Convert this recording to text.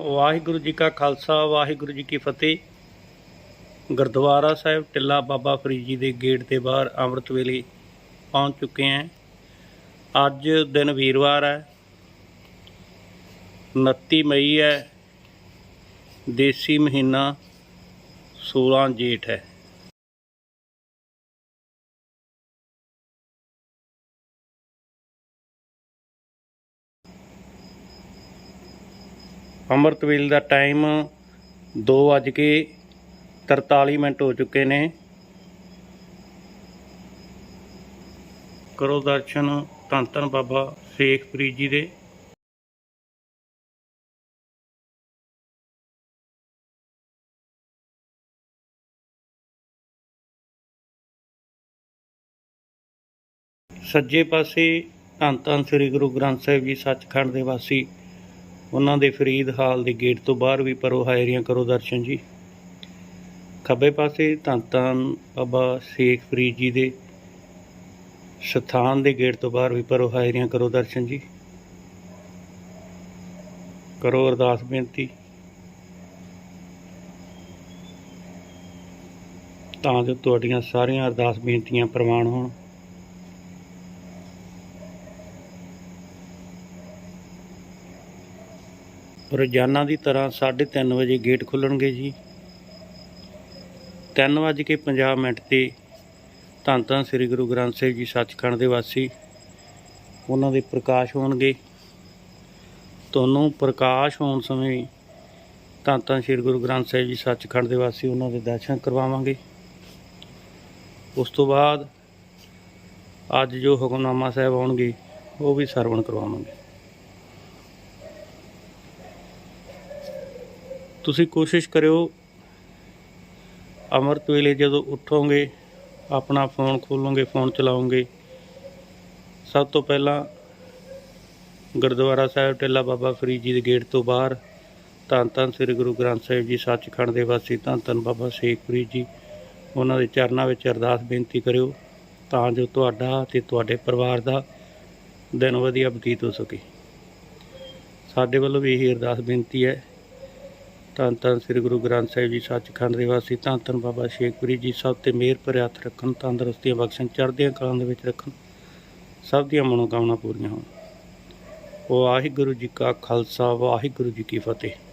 ਵਾਹਿਗੁਰੂ ਜੀ ਕਾ ਖਾਲਸਾ, ਵਾਹਿਗੁਰੂ ਜੀ ਕੀ ਫਤਿਹ। ਗੁਰਦੁਆਰਾ ਸਾਹਿਬ ਟਿੱਲਾ ਬਾਬਾ ਫਰੀਦ ਜੀ ਦੇ ਗੇਟ ਦੇ ਬਾਹਰ ਅੰਮ੍ਰਿਤ ਵੇਲੇ ਪਹੁੰਚ ਚੁੱਕੇ ਹਾਂ। ਅੱਜ ਦਿਨ ਵੀਰਵਾਰ ਹੈ। 29 ਮਈ ਹੈ। ਦੇਸੀ ਮਹੀਨਾ 16 ਜੇਠ ਹੈ। ਅੰਮ੍ਰਿਤ ਵੇਲੇ ਦਾ ਟਾਈਮ 2:43 ਮਿੰਟ ਹੋ ਚੁੱਕੇ ਨੇ। ਕਰੋ ਦਰਸ਼ਨ ਧੰਨ ਧੰਨ ਬਾਬਾ ਸ਼ੇਖਪ੍ਰੀਤ ਜੀ ਦੇ। ਸੱਜੇ ਪਾਸੇ ਧੰਨ ਧੰਨ ਸ੍ਰੀ ਗੁਰੂ ਗ੍ਰੰਥ ਸਾਹਿਬ ਜੀ, ਸੱਚਖੰਡ ਦੇ ਵਾਸੀ ਉਹਨਾਂ ਦੇ ਫਰੀਦ ਹਾਲ ਦੇ ਗੇਟ ਤੋਂ ਬਾਹਰ ਵੀ ਪਰੋ ਹਾਜ਼ਰੀਆਂ ਕਰੋ ਦਰਸ਼ਨ ਜੀ। ਖੱਬੇ ਪਾਸੇ ਧੰਨ ਧੰਨ ਬਾਬਾ ਸ਼ੇਖ ਫਰੀਦ ਜੀ ਦੇ ਸਥਾਨ ਦੇ ਗੇਟ ਤੋਂ ਬਾਹਰ ਵੀ ਪਰੋ ਹਾਜ਼ਰੀਆਂ ਕਰੋ ਦਰਸ਼ਨ ਜੀ। ਕਰੋ ਅਰਦਾਸ ਬੇਨਤੀ। ਤਾਂ ਜੋ ਤੁਹਾਡੀਆਂ ਸਾਰੀਆਂ ਅਰਦਾਸ ਬੇਨਤੀਆਂ ਪ੍ਰਵਾਨ ਹੋਣ। ਰੋਜ਼ਾਨਾ ਦੀ ਤਰ੍ਹਾਂ 3:30 ਵਜੇ ਗੇਟ ਖੁੱਲਣਗੇ ਜੀ। 3:50 ਮਿੰਟ ਤੇ ਧੰਨ ਧੰਨ ਸ੍ਰੀ ਗੁਰੂ ਗ੍ਰੰਥ ਸਾਹਿਬ ਜੀ ਸੱਚਖੰਡ ਦੇ ਵਾਸੀ ਉਹਨਾਂ ਦੇ ਪ੍ਰਕਾਸ਼ ਹੋਣਗੇ। ਤੁਹਾਨੂੰ ਪ੍ਰਕਾਸ਼ ਹੋਣ ਸਮੇਂ ਧੰਨ ਧੰਨ ਸ੍ਰੀ ਗੁਰੂ ਗ੍ਰੰਥ ਸਾਹਿਬ ਜੀ ਸੱਚਖੰਡ ਦੇ ਵਾਸੀ ਉਹਨਾਂ ਦੇ ਦਰਸ਼ਨ ਕਰਵਾਵਾਂਗੇ। ਉਸ ਤੋਂ ਬਾਅਦ ਅੱਜ ਜੋ ਹੁਕਮਨਾਮਾ ਸਾਹਿਬ ਆਉਣਗੇ, ਉਹ ਵੀ ਸਰਵਣ ਕਰਵਾਵਾਂਗੇ। ਤੁਸੀਂ ਕੋਸ਼ਿਸ਼ ਕਰਿਓ, ਅੰਮ੍ਰਿਤ ਵੇਲੇ ਜਦੋਂ ਉੱਠੋਗੇ, ਆਪਣਾ ਫੋਨ ਖੋਲੋਗੇ, ਫੋਨ ਚਲਾਓਗੇ। ਸਭ ਤੋਂ ਪਹਿਲਾਂ ਗੁਰਦੁਆਰਾ ਸਾਹਿਬ ਟਿੱਲਾ ਬਾਬਾ ਫਰੀਦ ਜੀ ਦੇ ਗੇਟ ਤੋਂ ਬਾਹਰ, ਧੰਨ ਧੰਨ ਸ੍ਰੀ ਗੁਰੂ ਗ੍ਰੰਥ ਸਾਹਿਬ ਜੀ, ਸੱਚਖੰਡ ਦੇ ਵਾਸੀ ਧੰਨ ਧੰਨ ਬਾਬਾ ਸ਼ੇਖ ਫਰੀਦ ਜੀ, ਉਹਨਾਂ ਦੇ ਚਰਨਾਂ ਵਿੱਚ ਅਰਦਾਸ ਬੇਨਤੀ ਕਰਿਓ, ਤਾਂ ਜੋ ਤੁਹਾਡਾ ਤੇ ਤੁਹਾਡੇ ਪਰਿਵਾਰ ਦਾ ਦਿਨ ਵਧੀਆ ਬਤੀਤ ਹੋ ਸਕੇ। ਸਾਡੇ ਵੱਲੋਂ ਵੀ ਇਹੀ ਅਰਦਾਸ ਬੇਨਤੀ ਹੈ। ਧੰਨ ਧੰਨ ਸ੍ਰੀ ਗੁਰੂ ਗ੍ਰੰਥ ਸਾਹਿਬ ਜੀ, ਸੱਚਖੰਡ ਦੇ ਵਾਸੀ ਧੰਨ ਧੰਨ ਬਾਬਾ ਸ਼ੇਖਪੁਰੀ ਜੀ, ਸਭ ਤੇ ਮਿਹਰ ਭਰਿਆ ਹੱਥ ਰੱਖਣ, ਤੰਦਰੁਸਤੀਆਂ ਬਖਸ਼ਣ, ਚੜ੍ਹਦੀਆਂ ਕਲਾਂ ਦੇ ਵਿੱਚ ਰੱਖਣ, ਸਭ ਦੀਆਂ ਮਨੋਕਾਮਨਾ ਪੂਰੀਆਂ ਹੋਣ। ਵਾਹਿਗੁਰੂ ਜੀ ਕਾ ਖਾਲਸਾ, ਵਾਹਿਗੁਰੂ ਜੀ ਕੀ ਫਤਿਹ।